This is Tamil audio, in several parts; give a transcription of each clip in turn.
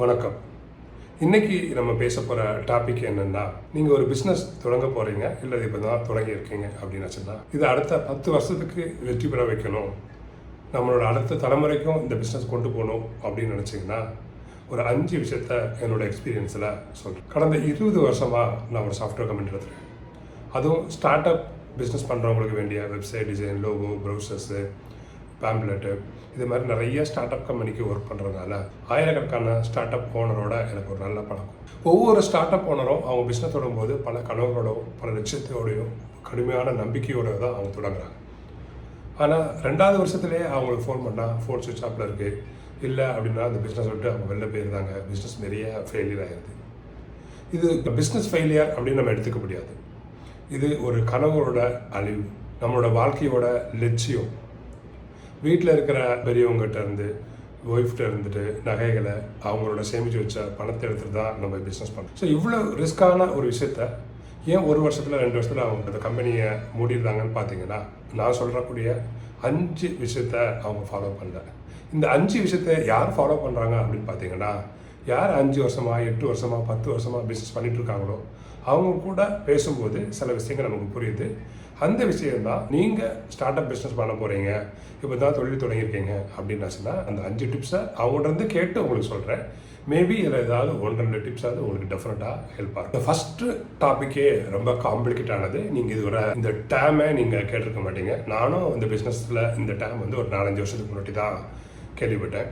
வணக்கம். இன்றைக்கி நம்ம பேச போகிற டாபிக் என்னென்னா நீங்கள் ஒரு பிஸ்னஸ் தொடங்க போகிறீங்க இல்லை இப்போ தான் தொடங்கியிருக்கீங்க அப்படின்னு வச்சுன்னா இது அடுத்த பத்து வருஷத்துக்கு வெற்றி பெற வைக்கணும். நம்மளோட அடுத்த தலைமுறைக்கும் இந்த பிஸ்னஸ் கொண்டு போகணும் அப்படின்னு நினச்சிங்கன்னா ஒரு அஞ்சு விஷயத்த என்னோட எக்ஸ்பீரியன்ஸில் சொல்கிறேன் கடந்த இருபது வருஷமாக நான் ஒரு சாஃப்ட்வேர் கம்பெனி எடுத்துருக்கேன் அதுவும் ஸ்டார்ட் அப் பிஸ்னஸ் பண்ணுறவங்களுக்கு வேண்டிய website design logo brochures pamphlet இது மாதிரி நிறைய ஸ்டார்ட் அப் கம்பெனிக்கு ஒர்க் பண்ணுறதுனால ஆயிரக்கணக்கான ஸ்டார்ட் அப் ஓனரோட எனக்கு ஒரு நல்ல பழக்கம். ஒவ்வொரு ஸ்டார்ட் அப் ஓனரும் அவங்க பிஸ்னஸ் தொடங்கும்போது பல கனவுகளோடும் பல லட்சியத்தோடையும் கடுமையான நம்பிக்கையோட தான் அவங்க தொடங்குறாங்க. ஆனால் ரெண்டாவது வருஷத்துலேயே அவங்களுக்கு ஃபோன் பண்ணால் ஃபோன் சுவிட்ச் ஆஃபில் இருக்குது இல்லை அப்படின்னா அந்த பிஸ்னஸ் விட்டு அவங்க வெளில போயிருந்தாங்க. பிஸ்னஸ் நிறைய ஃபெயிலியர் ஆகிருது இது பிஸ்னஸ் ஃபெயிலியர் அப்படின்னு நம்ம எடுத்துக்க முடியாது. இது ஒரு கனவோட அழிவு. நம்மளோட வாழ்க்கையோட லட்சியம். வீட்டில் இருக்கிற பெரியவங்ககிட்ட இருந்து ஒய்ஃப்ட்ட இருந்துட்டு நகைகளை அவங்களோட சேமித்து வச்ச பணத்தை எடுத்துட்டு தான் நம்ம பிஸ்னஸ் பண்ணோம் ஸோ இவ்வளோ ரிஸ்க்கான ஒரு விஷயத்த ஏன் ஒரு வருஷத்தில் ரெண்டு வருஷத்தில் அவங்க அந்த கம்பெனியை மூடிடுறாங்கன்னு பார்த்தீங்கன்னா நான் சொல்கிறக்கூடிய அஞ்சு விஷயத்த அவங்க ஃபாலோ பண்ணல. இந்த அஞ்சு விஷயத்த யார் ஃபாலோ பண்ணுறாங்க அப்படின்னு பார்த்தீங்கன்னா யார் அஞ்சு வருஷமா எட்டு வருஷமா பத்து வருஷமாக பிஸ்னஸ் பண்ணிகிட்ருக்காங்களோ அவங்க கூட பேசும்போது சில விஷயங்கள் நமக்கு புரியுது. அந்த விஷயம்தான் நீங்கள் ஸ்டார்ட் அப் பிஸ்னஸ் பண்ண போகிறீங்க இப்போ தான் தொழில் தொடங்கியிருக்கீங்க அப்படின்னு சொன்னால் அந்த அஞ்சு டிப்ஸை அவங்கள்ட்ட இருந்து கேட்டு உங்களுக்கு சொல்கிறேன் மேபி இதில் ஏதாவது ஒன்று ரெண்டு டிப்ஸாவது உங்களுக்கு டெஃபினட்டாக ஹெல்ப் ஆகும் ஃபஸ்ட்டு டாப்பிக்கே ரொம்ப காம்ப்ளிகேட்டானது நீங்கள் இதுவரை இந்த டேமை நீங்கள் கேட்டிருக்க மாட்டீங்க. நானும் இந்த பிஸ்னஸில் இந்த டேம் வந்து ஒரு நாலஞ்சு வருஷத்துக்கு முன்னாடி தான் கேள்விப்பட்டேன்.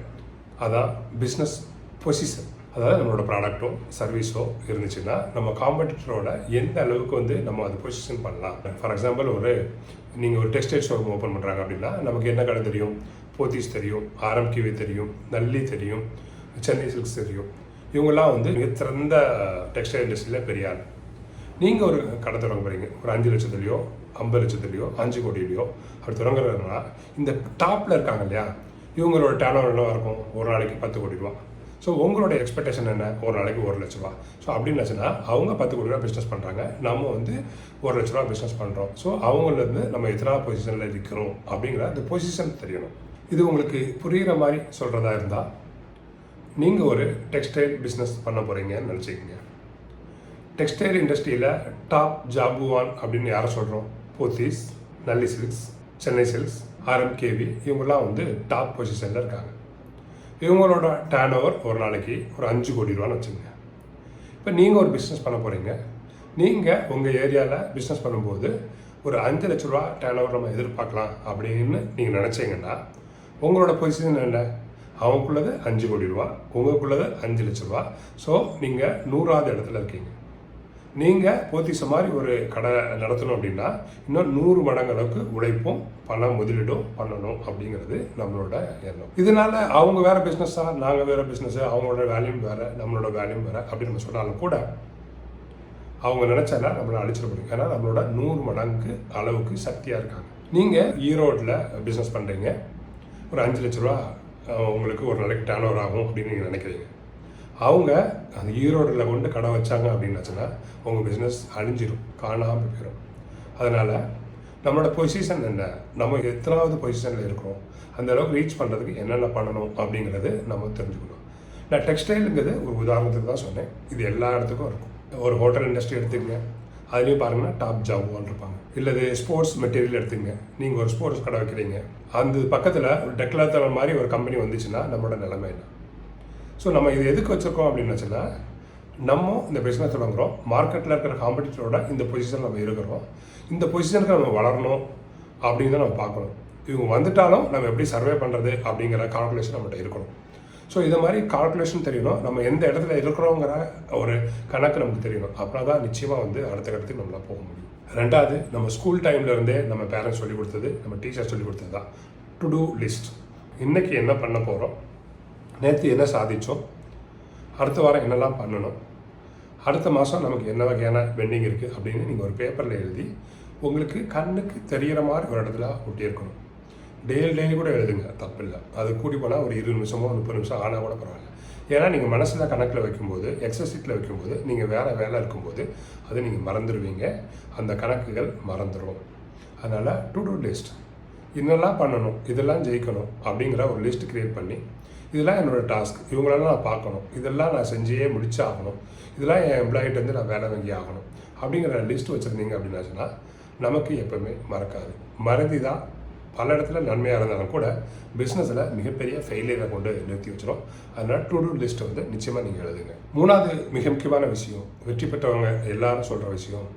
அதான் பிஸ்னஸ் பொசிஷன் அதாவது நம்மளோட ப்ராடக்ட்டோ சர்வீஸோ இருந்துச்சுன்னா நம்ம காம்படிட்டரோட எந்த அளவுக்கு வந்து நம்ம அதை பொசிஷன் பண்ணலாம்? ஃபார் எக்ஸாம்பிள் ஒரு நீங்கள் ஒரு டெக்ஸ்டைல் ஷோரூம் ஓப்பன் பண்ணுறாங்க அப்படின்னா நமக்கு என்ன கடை தெரியும்? போத்தீஸ் தெரியும் ஆரம் தெரியும் நல்லி தெரியும் சென்னை சில்க்ஸ் தெரியும். இவங்கெல்லாம் வந்து மிகச்சிறந்த டெக்ஸ்டைல் இண்டஸ்ட்ரியில் பெரிய ஆள். நீங்கள் ஒரு கடை தொடங்க போகிறீங்க ஒரு அஞ்சு லட்சத்துலையோ ஐம்பது லட்சத்துலையோ அஞ்சு கோடியிலையோ அப்படி தொடங்குறதுனா இந்த டாப்பில் இருக்காங்க இல்லையா? இவங்களோட டேலோர் என்னவாக இருக்கும்? ஒரு நாளைக்கு பத்து கோடி ரூபா. ஸோ உங்களோட எக்ஸ்பெக்டேஷன் என்ன? ஒரு நாளைக்கு ஒரு லட்ச ரூபா. ஸோ அப்படின்னுச்சுன்னா அவங்க பத்து கோடி ரூபா பிஸ்னஸ் பண்ணுறாங்க நம்ம வந்து ஒரு லட்ச ரூபா பிஸ்னஸ் பண்ணுறோம் ஸோ அவங்களேருந்து நம்ம எத்தனா பொசிஷனில் இருக்கிறோம் அப்படிங்கிற அந்த பொசிஷன் தெரியணும். இது உங்களுக்கு புரிகிற மாதிரி சொல்கிறதா இருந்தால் நீங்கள் ஒரு டெக்ஸ்டைல் பிஸ்னஸ் பண்ண போகிறீங்கன்னு நினச்சிக்கிங்க. டெக்ஸ்டைல் இண்டஸ்ட்ரியில் டாப் ஜாபுவான் அப்படின்னு யாரை சொல்கிறோம் Pothys Nalli silks Chennai silks RMKV இவங்கெல்லாம் வந்து டாப் பொசிஷனில் இருக்காங்க. இவங்களோட டேர்ன் ஓவர் ஒரு நாளைக்கு ஒரு அஞ்சு கோடி ரூபான்னு வச்சுக்கோங்க. இப்போ நீங்கள் ஒரு பிஸ்னஸ் பண்ண போகிறீங்க நீங்கள் உங்கள் ஏரியாவில் பிஸ்னஸ் பண்ணும்போது ஒரு அஞ்சு லட்ச ரூபா டேர்ன் ஓவர் நம்ம எதிர்பார்க்கலாம் அப்படின்னு நீங்கள் நினச்சிங்கன்னா உங்களோட பொசிஷன் என்ன? அவங்களுக்குள்ளது அஞ்சு கோடி ரூபா உங்களுக்குள்ளது அஞ்சு லட்ச ரூபா. ஸோ நீங்கள் நூறாவது இடத்துல இருக்கீங்க. நீங்கள் போத்திச மாதிரி ஒரு கடை நடத்தணும் அப்படின்னா இன்னும் நூறு மடங்கு அளவுக்கு உழைப்பும் பணம் முதலீடும் பண்ணணும் அப்படிங்கிறது நம்மளோட எண்ணம். இதனால அவங்க வேற பிஸ்னஸாக நாங்கள் வேற பிஸ்னஸ்ஸு அவங்களோட வேல்யூம் வேறு நம்மளோட வேல்யூம் வேறு அப்படின்னு நம்ம சொன்னாலும் கூட அவங்க நினைச்சால நம்மளை அழிச்சிட முடியும். ஏன்னா நம்மளோட நூறு மடங்கு அளவுக்கு சக்தியாக இருக்காங்க. நீங்கள் ஈரோட்டில் பிஸ்னஸ் பண்ணுறீங்க ஒரு அஞ்சு லட்ச ரூபா உங்களுக்கு ஒரு நாளைக்கு டேர்ன் ஓவர் ஆகும் அப்படின்னு நீங்கள் நினைக்கிறீங்க. அவங்க அந்த ஈரோடில் கொண்டு கடை வச்சாங்க அப்படின்னாச்சுன்னா உங்கள் பிஸ்னஸ் அழிஞ்சிடும் காணாமல் போயிடும் அதனால் நம்மளோட பொசிஷன் என்ன? நம்ம எத்தனாவது பொசிஷனில் இருக்கிறோம்? அந்த அளவுக்கு ரீச் பண்ணுறதுக்கு என்னென்ன பண்ணணும் அப்படிங்கிறது நம்ம தெரிஞ்சுக்கணும். நான் டெக்ஸ்டைலுங்கிறது ஒரு உதாரணத்துக்கு தான் சொன்னேன். இது எல்லா இடத்துக்கும் இருக்கும். ஒரு ஹோட்டல் இண்டஸ்ட்ரி எடுத்துக்கங்க. அதுலேயும் பாருங்கன்னா டாப் ஜாப் இருப்பாங்க. இல்லது ஸ்போர்ட்ஸ் மெட்டீரியல் எடுத்துங்க நீங்கள் ஒரு ஸ்போர்ட்ஸ் கடை வைக்கிறீங்க. அந்த பக்கத்தில் ஒரு டெக்லாத்தரம் மாதிரி ஒரு கம்பெனி வந்துச்சுன்னா நம்மளோட நிலைமை என்ன? ஸோ நம்ம இது எதுக்கு வச்சுருக்கோம் அப்படின்னு வச்சுன்னா நம்ம இந்த பிஸ்னஸ் தொடங்குகிறோம் மார்க்கெட்டில் இருக்கிற காம்படிட்டரோட இந்த பொசிஷன் நம்ம இருக்கிறோம். இந்த பொசிஷனுக்கு நம்ம வளரணும் அப்படின்னு தான் நம்ம பார்க்கணும். இவங்க வந்துட்டாலும் நம்ம எப்படி சர்வே பண்ணுறது அப்படிங்கிற கால்குலேஷன் நம்மகிட்ட இருக்கணும். ஸோ இதை மாதிரி கால்குலேஷன் தெரியணும். நம்ம எந்த இடத்துல இருக்கிறோங்கிற ஒரு கணக்கு நமக்கு தெரியணும். அப்புறம் தான் நிச்சயமாக வந்து அடுத்த கட்டத்துக்கு நம்மளால் போக முடியும். ரெண்டாவது நம்ம ஸ்கூல் டைம்ல இருந்தே நம்ம பேரண்ட்ஸ் சொல்லி கொடுத்தது நம்ம டீச்சர் சொல்லிக் கொடுத்தது தான் டு டூ லிஸ்ட் இன்றைக்கி என்ன பண்ண போகிறோம் நேற்று என்ன சாதித்தோம் அடுத்த வாரம் என்னெல்லாம் பண்ணணும் அடுத்த மாதம் நமக்கு என்ன வகையான பெண்டிங் இருக்குது அப்படின்னு நீங்கள் ஒரு பேப்பரில் எழுதி உங்களுக்கு கண்ணுக்கு தெரிகிற மாதிரி ஒரு இடத்துல ஒட்டியிருக்கணும். டெய்லி டெய்லி கூட எழுதுங்க தப்பில்லை அது கூடி போனால் ஒரு இருபது நிமிஷமோ முப்பது நிமிஷம் ஆனால் கூட பரவாயில்ல. ஏன்னா நீங்கள் மனசில் கணக்கில் வைக்கும்போது எக்ஸஸ் வைக்கும்போது நீங்கள் வேறு வேலை இருக்கும்போது அதை நீங்கள் மறந்துடுவீங்க அந்த கணக்குகள் மறந்துடும் அதனால் டு டூ லிஸ்ட் என்னெல்லாம் பண்ணணும் இதெல்லாம் ஜெயிக்கணும் அப்படிங்கிற ஒரு லிஸ்ட் க்ரியேட் பண்ணி இதெல்லாம் என்னோட டாஸ்க். இவங்களெல்லாம் நான் பார்க்கணும். இதெல்லாம் நான் செஞ்சே முடிச்சாகணும். இதெல்லாம் என் எம்ப்ளாயிட்ட வந்து நான் வேலை வாங்கி ஆகணும். அப்படிங்கிற லிஸ்ட் வச்சுருந்தீங்க அப்படின்னா சொன்னால் நமக்கு எப்பவுமே மறக்காது. மறதி தான் பல இடத்துல நன்மையாக இருந்தாலும் கூட பிஸ்னஸில் மிகப்பெரிய ஃபெயிலியரை கொண்டு நிறுத்தி வச்சிடும் அதனால் டு டூ லிஸ்ட்டை வந்து நிச்சயமாக நீங்கள் எழுதுங்க. மூணாவது மிக முக்கியமான விஷயம் வெற்றி பெற்றவங்க எல்லாரும் சொல்கிற விஷயம்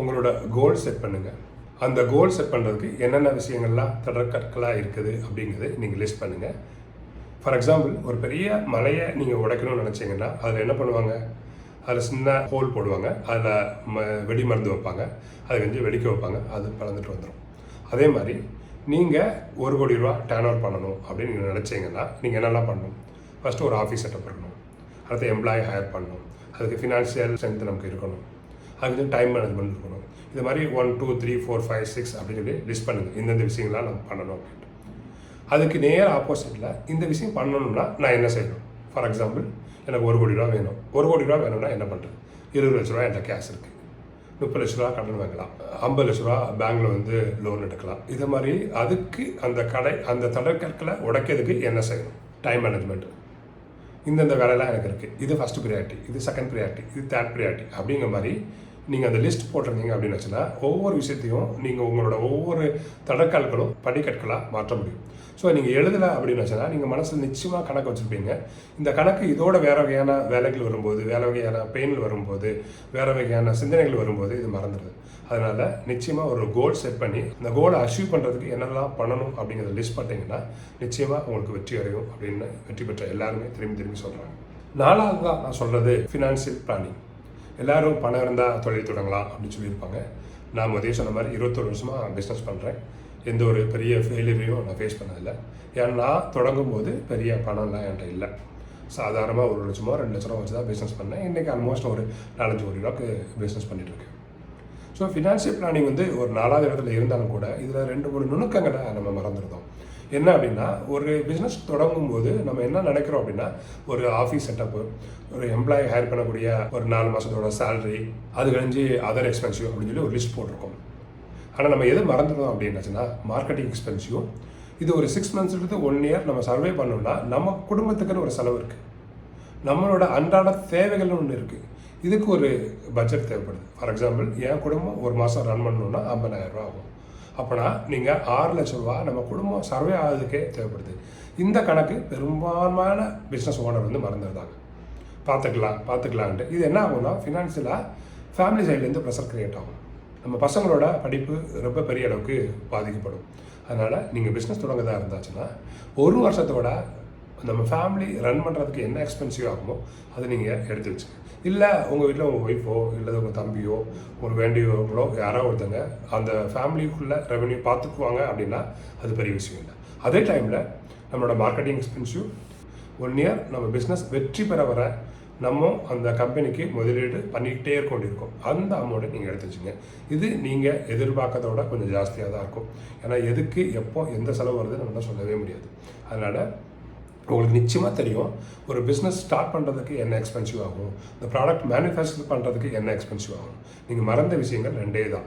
உங்களோட கோல் செட் பண்ணுங்கள் அந்த கோல் செட் பண்ணுறதுக்கு என்னென்ன விஷயங்கள்லாம் தொடர்கற்களாக இருக்குது அப்படிங்கிறது நீங்கள் லிஸ்ட் பண்ணுங்கள் ஃபார் எக்ஸாம்பிள் ஒரு பெரிய மலையை நீங்கள் உடைக்கணும்னு நினச்சிங்கன்னா அதில் என்ன பண்ணுவாங்க? அதில் சின்ன ஹோல் போடுவாங்க. அதில் ம வெடி மருந்து வைப்பாங்க. அதை வந்து வெடிக்க வைப்பாங்க. அது பறந்துட்டு வந்துடும் அதே மாதிரி நீங்கள் ஒரு கோடி ரூபா டேர்ன் ஓவர் பண்ணணும் அப்படின்னு நீங்கள் நினச்சிங்கன்னா நீங்கள் என்னெல்லாம் பண்ணணும்? ஃபஸ்ட்டு ஒரு ஆஃபீஸ் செட்டப் பண்ணணும். அடுத்து எம்ப்ளாயி ஹையர் பண்ணணும். அதுக்கு ஃபினான்ஷியல் ஸ்ட்ரென்த் நமக்கு இருக்கணும். அதுக்கு டைம் மேனேஜ்மெண்ட் இருக்கணும். இது மாதிரி one two three four five six அப்படின்னு சொல்லி லிஸ்ட் பண்ணுங்கள் இந்தந்த விஷயங்கள்லாம் நம்ம பண்ணணும் அப்படின்ட்டு. அதுக்கு நேர் ஆப்போசிட்டில் இந்த விஷயம் பண்ணணும்னா நான் என்ன செய்யணும்? ஃபார் எக்ஸாம்பிள் எனக்கு ஒரு கோடி ரூபா வேணும். ஒரு கோடி ரூபா வேணும்னா என்ன பண்ணுறது இருபது லட்ச ரூபா என்கிட்ட கேஷ் இருக்குது முப்பது லட்ச ரூபா கடன் வாங்கலாம். ஐம்பது லட்ச ரூபா பேங்க்ல வந்து லோன் எடுக்கலாம். இது மாதிரி அதுக்கு அந்த கடை அந்த தடக்கற்களை உடைக்கிறதுக்கு என்ன செய்யணும்? டைம் மேனேஜ்மெண்ட் இந்தந்த வேலையெல்லாம் எனக்கு இருக்குது இது ஃபஸ்ட் ப்ரியாரிட்டி இது செகண்ட் ப்ரியாரிட்டி இது தேர்ட் ப்ரியாரிட்டி அப்படிங்கிற மாதிரி நீங்கள் அந்த லிஸ்ட் போட்டிருந்தீங்க அப்படின்னு வச்சுன்னா ஒவ்வொரு விஷயத்தையும் நீங்கள் உங்களோட ஒவ்வொரு தடக்கற்களும் படிக்கற்களாக மாற்ற முடியும். ஸோ நீங்கள் எழுதலை அப்படின்னு வச்சுன்னா நீங்கள் மனசில் நிச்சயமாக கணக்கு வச்சுருப்பீங்க. இந்த கணக்கு இதோட வேற வகையான வேலைகள் வரும்போது வேற வகையான பெயின்கள் வரும்போது வேற வகையான சிந்தனைகள் வரும்போது இது மறந்துடுது. அதனால் நிச்சயமாக ஒரு கோல் செட் பண்ணி இந்த கோலை அச்சீவ் பண்ணுறதுக்கு என்னெல்லாம் பண்ணணும் அப்படிங்கிறத லிஸ்ட் பண்ணிட்டீங்கன்னா நிச்சயமாக உங்களுக்கு வெற்றி அடையும் அப்படின்னு வெற்றி பெற்ற எல்லாருமே திரும்பி திரும்பி சொல்கிறாங்க நாலாவது தான் நான் சொல்கிறது ஃபினான்ஷியல் பிளானிங் எல்லாரும் பணம் இருந்தால் தொழில் தொடங்கலாம் அப்படின்னு சொல்லியிருப்பாங்க. நான் முதல்ல சொன்ன மாதிரி இருபத்தொரு வருஷமாக பிஸ்னஸ் பண்ணுறேன் எந்த ஒரு பெரிய ஃபெயிலியரையும் நான் ஃபேஸ் பண்ணதில்லை. ஏன்னா நான் தொடங்கும் போது பெரிய பணம்லாம் என்கிட்ட இல்லை. சாதாரணமாக ஒரு லட்சமோ ரெண்டு லட்ச ரூபா வச்சு தான் பிஸ்னஸ் பண்ணேன். இன்றைக்கி ஆல்மோஸ்ட் ஒரு நாலஞ்சு கோடி ரூபாய்க்கு பிஸ்னஸ் பண்ணிகிட்ருக்கேன் ஸோ ஃபினான்ஷியல் பிளானிங் வந்து ஒரு நாலாவது இடத்துல இருந்தாலும் கூட இதில் ரெண்டு மூணு நுணுக்கங்களை நம்ம மறந்துருந்தோம் என்ன அப்படின்னா ஒரு பிஸ்னஸ் தொடங்கும் போது நம்ம என்ன நினைக்கிறோம் அப்படின்னா ஒரு ஆஃபீஸ் செட்டப்பு ஒரு எம்ப்ளாயி ஹையர் பண்ணக்கூடிய ஒரு நாலு மாதத்தோட சேலரி அது கழிஞ்சு அதர் எக்ஸ்பென்சிவ் அப்படின்னு சொல்லி ஒரு லிஸ்ட் போட்டிருக்கோம். ஆனால் நம்ம எது மறந்துடும் அப்படின்னாச்சுன்னா மார்க்கெட்டிங் எக்ஸ்பென்சிவ் இது ஒரு சிக்ஸ் மந்த்ஸ்லேருந்து ஒன் இயர் நம்ம சர்வே பண்ணோம்னா நம்ம குடும்பத்துக்குன்னு ஒரு செலவு இருக்குது நம்மளோட அன்றாட தேவைகள்னு ஒன்று இருக்குது இதுக்கு ஒரு பட்ஜெட் தேவைப்படுது. ஃபார் எக்ஸாம்பிள் என் குடும்பம் ஒரு மாதம் ரன் பண்ணணுன்னா ஐம்பதாயிரம் ரூபா ஆகும். அப்போனா நீங்கள் ஆறு லட்ச ரூபா நம்ம குடும்பம் சர்வே ஆகுதுக்கே தேவைப்படுது. இந்த கணக்கு பெரும்பான்மையான பிஸ்னஸ் ஓனர் வந்து மறந்துடுறாங்க. பார்த்துக்கலாம் பார்த்துக்கலான்ட்டு இது என்ன ஆகும்னா ஃபினான்ஷியலாக ஃபேமிலி சைட்லேருந்து ப்ரெஷர் க்ரியேட் ஆகும். நம்ம பசங்களோட படிப்பு ரொம்ப பெரிய அளவுக்கு பாதிக்கப்படும். அதனால் நீங்கள் பிஸ்னஸ் தொடங்கதாக இருந்தாச்சுன்னா ஒரு வருஷத்தோட நம்ம ஃபேமிலி ரன் பண்ணுறதுக்கு என்ன எக்ஸ்பென்சிவ் ஆகுமோ அதை நீங்கள் எடுத்து வச்சு இல்லை உங்கள் வீட்டில் உங்கள் ஒய்ஃபோ இல்லை உங்கள் தம்பியோ உங்களுக்கு வேண்டியவங்களோ யாரோ ஒருத்தங்க அந்த ஃபேமிலிக்குள்ளே ரெவன்யூ பார்த்துக்குவாங்க அப்படின்னா அது பெரிய விஷயம் இல்லை. அதே டைமில் நம்மளோட மார்க்கெட்டிங் எக்ஸ்பென்சிவ் ஒன் இயர் நம்ம பிஸ்னஸ் வெற்றி பெற வர நம்ம அந்த கம்பெனிக்கு முதலீடு பண்ணிக்கிட்டே இருக்க வேண்டியிருக்கும் அந்த அமௌண்ட்டை நீங்கள் எடுத்து வச்சுங்க இது நீங்கள் எதிர்பார்க்கறதோட கொஞ்சம் ஜாஸ்தியாக தான் இருக்கும். ஏன்னா எதுக்கு எப்போ எந்த செலவு வருது நம்ம சொல்லவே முடியாது. அதனால் உங்களுக்கு நிச்சயமாக தெரியும் ஒரு பிஸ்னஸ் ஸ்டார்ட் பண்ணுறதுக்கு என்ன எக்ஸ்பென்சிவ் ஆகும்? இந்த ப்ராடக்ட் மேனுஃபேக்சர் பண்ணுறதுக்கு என்ன எக்ஸ்பென்சிவ் ஆகும்? நீங்கள் மறந்த விஷயங்கள் ரெண்டே தான்.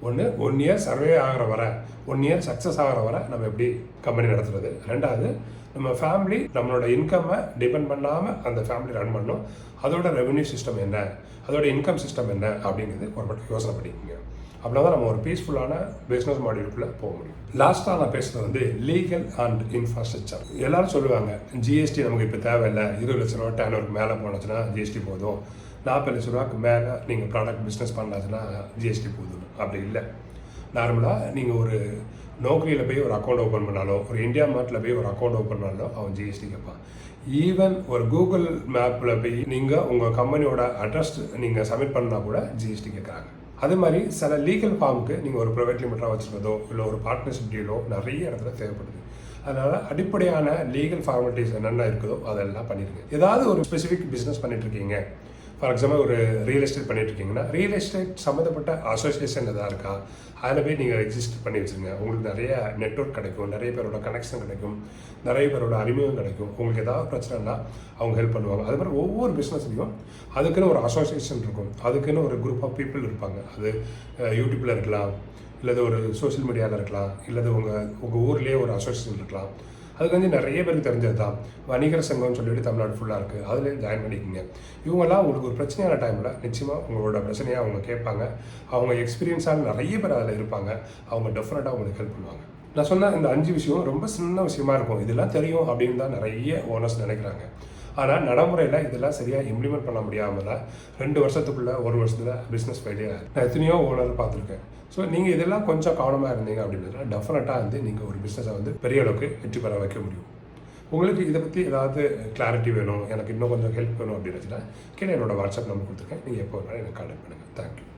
ஒன்று ஒன் இயர் சர்வே ஆகிற வர ஒன் இயர் சக்ஸஸ் ஆகிற வர நம்ம எப்படி கம்பெனி நடத்துறது? ரெண்டாவது நம்ம ஃபேமிலி நம்மளோட இன்கம்மை டிபெண்ட் பண்ணாமல் அந்த ஃபேமிலி ரன் பண்ணணும். அதோட ரெவன்யூ சிஸ்டம் என்ன? அதோட இன்கம் சிஸ்டம் என்ன? அப்படிங்கிறது ஒரு மட்டும் யோசனை பண்ணிக்கோங்க. அப்படின்னா தான் நம்ம ஒரு பீஸ்ஃபுல்லான பிஸ்னஸ் மாடியூலுக்குள்ளே போக முடியும். லாஸ்ட்டாக நான் பேசுகிறது வந்து லீகல் அண்ட் இன்ஃப்ராஸ்ட்ரக்சர் எல்லாரும் சொல்லுவாங்க ஜிஎஸ்டி நமக்கு இப்போ தேவையில்லை. இருபது லட்ச ரூபா டேன் மேலே போனச்சுன்னா ஜிஎஸ்டி போதும். நாற்பது லட்ச ரூபாய்க்கு மேலே நீங்கள் ப்ராடக்ட் பிஸ்னஸ் பண்ணாச்சுன்னா ஜிஎஸ்டி போதும். அப்படி இல்லை. நார்மலாக நீங்கள் ஒரு நோக்கரியில் போய் ஒரு அக்கௌண்ட் ஓப்பன் பண்ணாலும் ஒரு இந்தியா மார்ட்டில் போய் ஒரு அக்கௌண்ட் ஓப்பன் பண்ணாலும் அவன் ஜிஎஸ்டி கேட்பான் ஈவன் ஒரு கூகுள் மேப்பில் போய் நீங்கள் உங்கள் கம்பெனியோட அட்ரஸ் நீங்கள் சப்மிட் பண்ணால் கூட ஜிஎஸ்டி கேட்குறாங்க அதே மாதிரி சில லீகல் ஃபார்முக்கு நீங்கள் ஒரு ப்ரைவேட் லிமிட்டாக வச்சுருக்கதோ இல்லை ஒரு பார்ட்னர்ஷிப் டீலோ நிறைய இடத்துல தேவைப்படுது. அதனால் அடிப்படையான லீகல் ஃபார்மாலிட்டிஸ் என்னென்ன இருக்குதோ அதெல்லாம் பண்ணிடுங்க ஏதாவது ஒரு ஸ்பெசிஃபிக் பிஸ்னஸ் பண்ணிகிட்ருக்கீங்க இருக்கீங்க ஃபார் எக்ஸாம்பிள் ஒரு ரியல் எஸ்டேட் பண்ணிட்டுருக்கீங்கன்னா ரியல் எஸ்டேட் சம்மந்தப்பட்ட அசோசியேஷன் எதாவது இருக்கா? அதில் போய் நீங்கள் ரெஜிஸ்டர் பண்ணி வச்சுருங்க. உங்களுக்கு நிறைய நெட்ஒர்க் கிடைக்கும் நிறைய பேரோட கனெக்ஷன் கிடைக்கும் நிறைய பேரோட அறிமுகம் கிடைக்கும். உங்களுக்கு ஏதாவது பிரச்சனைனா அவங்க ஹெல்ப் பண்ணுவாங்க. அது மாதிரி ஒவ்வொரு பிஸ்னஸ்லையும் அதுக்குன்னு ஒரு அசோசியேஷன் இருக்கும். அதுக்குன்னு ஒரு குரூப் ஆஃப் பீப்புள் இருப்பாங்க. அது யூடியூப்பில் இருக்கலாம் இல்லது ஒரு சோஷியல் மீடியாவில் இருக்கலாம் இல்லது உங்கள் உங்கள் ஊர்லேயே ஒரு அசோசியேஷன் இருக்கலாம். அதுக்கு வந்து நிறைய பேருக்கு தெரிஞ்சது தான் வணிகர் சங்கம்னு சொல்லிட்டு தமிழ்நாடு ஃபுல்லாக இருக்குது அதில் ஜாயின் பண்ணிக்கோங்க. இவங்கெல்லாம் உங்களுக்கு ஒரு பிரச்சனையான டைமில் நிச்சயமாக உங்களோட பிரச்சனையை அவங்க கேட்பாங்க. அவங்க எக்ஸ்பீரியன்ஸான நிறைய பேர் அதில் இருப்பாங்க. அவங்க டெஃபினட்டாக உங்களுக்கு ஹெல்ப் பண்ணுவாங்க. நான் சொன்ன இந்த அஞ்சு விஷயம் ரொம்ப சின்ன விஷயமா இருக்கும். இதெல்லாம் தெரியும் அப்படின்னு தான் நிறைய ஓனர்ஸ் நினைக்கிறாங்க. ஆனால் நடைமுறையில் இதெல்லாம் சரியாக இம்ப்ளிமெண்ட் பண்ண முடியாமல் ரெண்டு வருஷத்துக்குள்ளே ஒரு வருஷத்தில் பிஸ்னஸ் ஃபெயிலியர் நான் எத்தனையோ ஓனர் பார்த்துருக்கேன். ஸோ நீங்கள் இதெல்லாம் கொஞ்சம் கவனமாக இருந்தீங்க அப்படின்னா டெஃபினட்டாக வந்து நீங்கள் ஒரு பிஸ்னஸை வந்து பெரிய அளவுக்கு வெற்றி பெற வைக்க முடியும். உங்களுக்கு இதை பற்றி ஏதாவது கிளாரிட்டி வேணும் எனக்கு இன்னும் கொஞ்சம் ஹெல்ப் வேணும் அப்படின்னு வச்சுன்னா கீழே என்னோட வாட்ஸ்அப் நம்பர் கொடுத்துருக்கேன். நீங்கள் எப்போ வேணாலும் எனக்கு கான்டாக்ட் பண்ணுங்கள் தேங்க்யூ